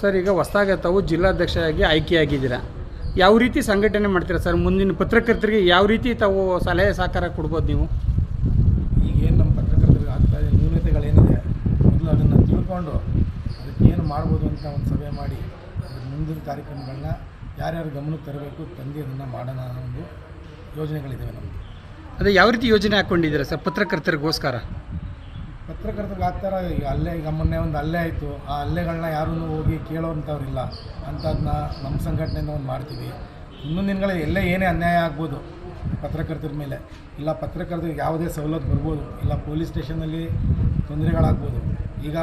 Sir ಈಗ ಹೊಸದಾಗಿ ತಾವು ಜಿಲ್ಲಾಧ್ಯಕ್ಷರಾಗಿ ಆಯ್ಕೆಯಾಗಿದ್ದೀರಾ? ಯಾವ ರೀತಿ ಸಂಘಟನೆ ಮಾಡ್ತೀರಾ ಸರ್? ಮುಂದಿನ ಪತ್ರಕರ್ತರಿಗೆ ಯಾವ ರೀತಿ ತಾವು ಸಲಹೆ ಸಹಕಾರ ಕೊಡ್ಬೋದು ನೀವು? ಈಗೇನು ನಮ್ಮ ಪತ್ರಕರ್ತರಿಗೆ ಆಗ್ತಾ ಇದೆ ನ್ಯೂನತೆಗಳೇನಿದೆ ಮೊದಲು ಅದನ್ನು ತಿಳ್ಕೊಂಡು ಅದಕ್ಕೆ ಏನು ಮಾಡ್ಬೋದು ಅಂತ ಒಂದು ಸಭೆ ಮಾಡಿ ಅದ್ರ ಮುಂದಿನ ಕಾರ್ಯಕ್ರಮಗಳನ್ನ ಯಾರ್ಯಾರು ಗಮನಕ್ಕೆ ತರಬೇಕು ತಂದು ಅದನ್ನು ಮಾಡೋಣ ಅನ್ನೋ ಒಂದು ಯೋಜನೆಗಳಿದ್ದಾವೆ ನಮ್ಮದು ಅದೇ ಯಾವ ರೀತಿ ಯೋಜನೆ ಹಾಕ್ಕೊಂಡಿದ್ದೀರಾ ಸರ್ ಪತ್ರಕರ್ತರಿಗೋಸ್ಕರ? ಪತ್ರಕರ್ತರಿಗೆ ಆಗ್ತಾರ ಈಗ ಅಲ್ಲೇ ಈಗ ಮೊನ್ನೆ ಒಂದು ಅಲ್ಲೇ ಆಯಿತು. ಆ ಹಲ್ಲೆಗಳನ್ನ ಯಾರೂ ಹೋಗಿ ಕೇಳೋವಂಥವ್ರಿಲ್ಲ ಅಂಥದ್ದನ್ನ ನಮ್ಮ ಸಂಘಟನೆಯಿಂದ ಒಂದು ಮಾಡ್ತೀವಿ. ಮುಂದಿನ ದಿನಗಳಲ್ಲಿ ಎಲ್ಲೇ ಏನೇ ಅನ್ಯಾಯ ಆಗ್ಬೋದು ಪತ್ರಕರ್ತರ ಮೇಲೆ. ಇಲ್ಲ ಪತ್ರಕರ್ತರಿಗೆ ಯಾವುದೇ ಸವಲತ್ತು ಬರ್ಬೋದು. ಇಲ್ಲ ಪೊಲೀಸ್ ಸ್ಟೇಷನಲ್ಲಿ ತೊಂದರೆಗಳಾಗ್ಬೋದು. ಈಗ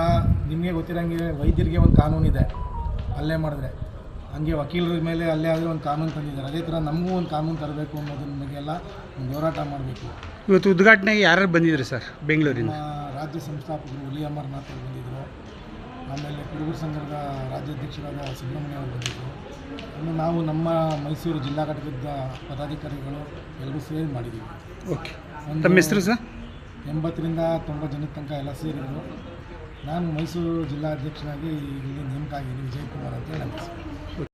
ನಿಮಗೆ ಗೊತ್ತಿರೋಂಗೆ ವೈದ್ಯರಿಗೆ ಒಂದು ಕಾನೂನಿದೆ. ಅಲ್ಲೇ ಮಾಡಿದ್ರೆ. ಹಂಗೆ ವಕೀಲರ ಮೇಲೆ ಅಲ್ಲೇ ಆದರೆ ಒಂದು ಕಾನೂನು ತಂದಿದ್ದಾರೆ. ಅದೇ ಥರ ನಮಗೂ ಒಂದು ಕಾನೂನು ತರಬೇಕು ಅನ್ನೋದ್ರ ಬಗ್ಗೆ ಎಲ್ಲ ಒಂದು ಹೋರಾಟ ಮಾಡಬೇಕು. ಇವತ್ತು ಉದ್ಘಾಟನೆಗೆ ಯಾರ್ಯಾರು ಬಂದಿದ್ರಿ ಸರ್ ಬೆಂಗಳೂರಿಂದ? ನಮ್ಮ ರಾಜ್ಯ ಸಂಸ್ಥಾಪಕರು ಹುಲಿ ಅಮರನಾಥ್ ಅವರು ಬಂದಿದ್ದರು. ಆಮೇಲೆ ಕುರುಬರ ಸಂಘದ ರಾಜ್ಯಾಧ್ಯಕ್ಷರಾದ ಸುಬ್ರಹ್ಮಣ್ಯ ಅವರು ಬಂದಿದ್ದರು. ಇನ್ನು ನಾವು ನಮ್ಮ ಮೈಸೂರು ಜಿಲ್ಲಾ ಘಟಕದ ಪದಾಧಿಕಾರಿಗಳು ಎಲ್ಲರೂ ಸೇರಿ ಮಾಡಿದ್ದೀವಿ. ಓಕೆ. ತಮ್ಮ ಹೆಸರು ಸರ್? ಎಂಬತ್ತರಿಂದ ತೊಂಬತ್ತು ಜನದ ತನಕ ಎಲ್ಲ ಸೇರಿದ್ರು. ನಾನು ಮೈಸೂರು ಜಿಲ್ಲಾ ಅಧ್ಯಕ್ಷನಾಗಿ ಇಲ್ಲಿ ನೇಮಕ ಆಗಿದ್ದೀನಿ ವಿಜಯ್ ಕುಮಾರ್ ಅಂತ ನನ್ನ ಹೆಸರು.